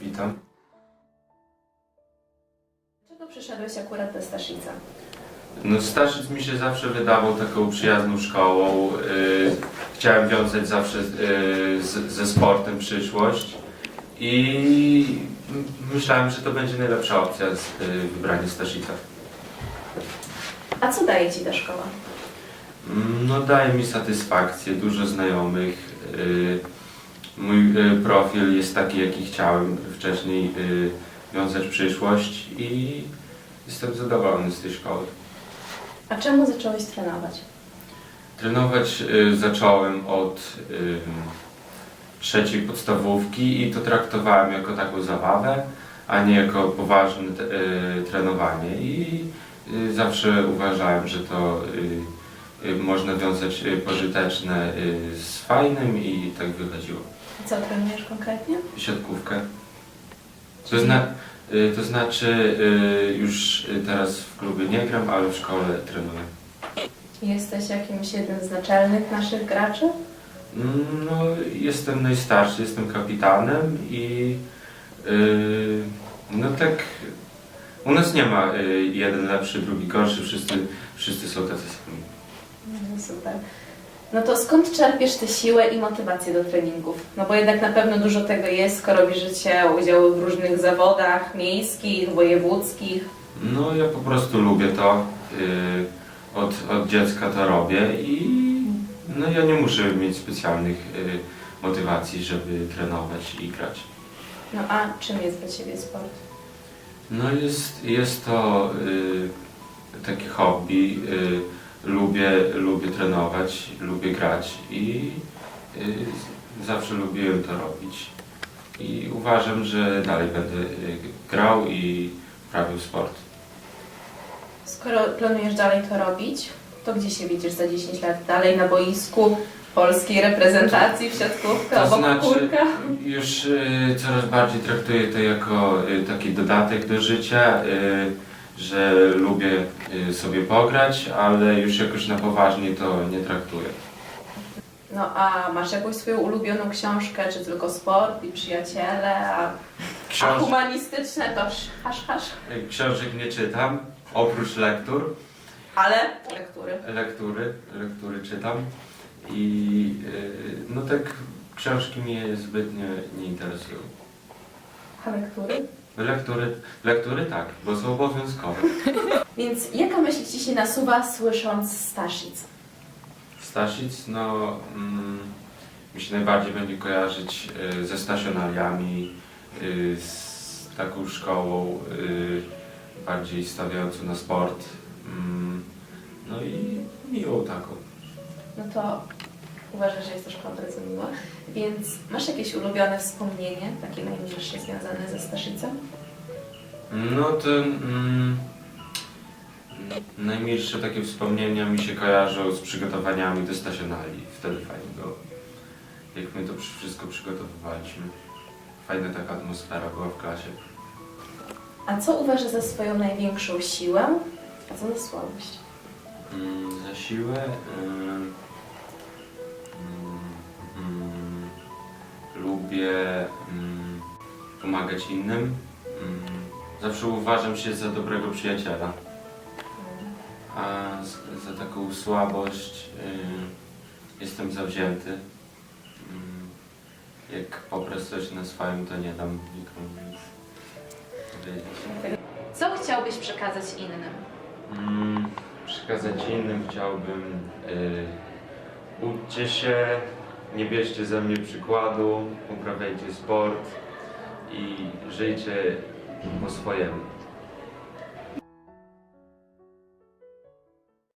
witam. Dlaczego przyszedłeś akurat do Staszica? No Staszic mi się zawsze wydawał taką przyjazną szkołą. y, chciałem wiązać zawsze y, z, ze sportem przyszłość i myślałem, że to będzie najlepsza opcja z y, wybranie Staszica. A co daje Ci ta szkoła? No daje mi satysfakcję, dużo znajomych. y, Mój y, profil jest taki, jaki chciałem wcześniej y, wiązać przyszłość i jestem zadowolony z tej szkoły. A czemu zacząłeś trenować? Trenować y, zacząłem od trzeciej podstawówki i to traktowałem jako taką zabawę, a nie jako poważne trenowanie. I zawsze uważałem, że to można wiązać pożyteczne z fajnym i tak wychodziło. Co trenujesz konkretnie? Siatkówkę. To, zna, y, to znaczy y, już y, teraz w klubie nie gram, ale w szkole trenuję. Jesteś jakimś jednym z naczelnych naszych graczy? No, jestem najstarszy, jestem kapitanem i no tak, u nas nie ma jeden lepszy, drugi gorszy, wszyscy, wszyscy są tacy sami. No, super. No to skąd czerpiesz tę siłę i motywację do treningów? No bo jednak na pewno dużo tego jest, skoro bierzecie udział w różnych zawodach miejskich, wojewódzkich. No ja po prostu lubię to, yy, od, od dziecka to robię i no ja nie muszę mieć specjalnych yy, motywacji, żeby trenować i grać. No a czym jest dla Ciebie sport? No jest, jest to y, takie hobby. Y, lubię, lubię trenować, lubię grać i y, zawsze lubiłem to robić. I uważam, że dalej będę y, grał i prawił sport. Skoro planujesz dalej to robić, to gdzie się widzisz za 10 lat? Dalej na boisku polskiej reprezentacji w siatkówkę, To obok znaczy, kurka? już y, coraz bardziej traktuję to jako y, taki dodatek do życia, y, że lubię y, sobie pograć, ale już jakoś na poważnie to nie traktuję. No a masz jakąś swoją ulubioną książkę, czy tylko sport i przyjaciele, a, a Książ- humanistyczne to sz- hasz, hasz. książek nie czytam, oprócz lektur. Ale lektury. Lektury, lektury czytam i y, no tak książki mnie zbytnio nie interesują. A lektury? Lektury, lektury tak, bo są obowiązkowe. Więc jaka myśl Ci się nasuwa słysząc Staszic? Stasic, no mm, mi się najbardziej będzie kojarzyć y, ze stacjonariami, y, z taką szkołą y, bardziej stawiającą na sport. Mm, no i miłą taką. No to uważasz, że jest szkoła bardzo miła. Więc masz jakieś ulubione wspomnienie, takie najmilsze związane ze Staszicem? No to mm, najmilsze takie wspomnienia mi się kojarzą z przygotowaniami do stacjonali. Wtedy fajnie było. Jak my to wszystko przygotowywaliśmy. Fajna taka atmosfera była w klasie. A co uważasz za swoją największą siłę, a co za słabość? Mm, za siłę. ym, lubię mm, pomagać innym. Mm, zawsze uważam się za dobrego przyjaciela. A z, za taką słabość y, jestem zawzięty. Mm, jak poprę coś na swoim, to nie dam nikomu nic powiedzieć. Co chciałbyś przekazać innym? Mm, przekazać innym chciałbym y, uczcie się, nie bierzcie ze mnie przykładu, uprawiajcie sport i żyjcie po swojemu.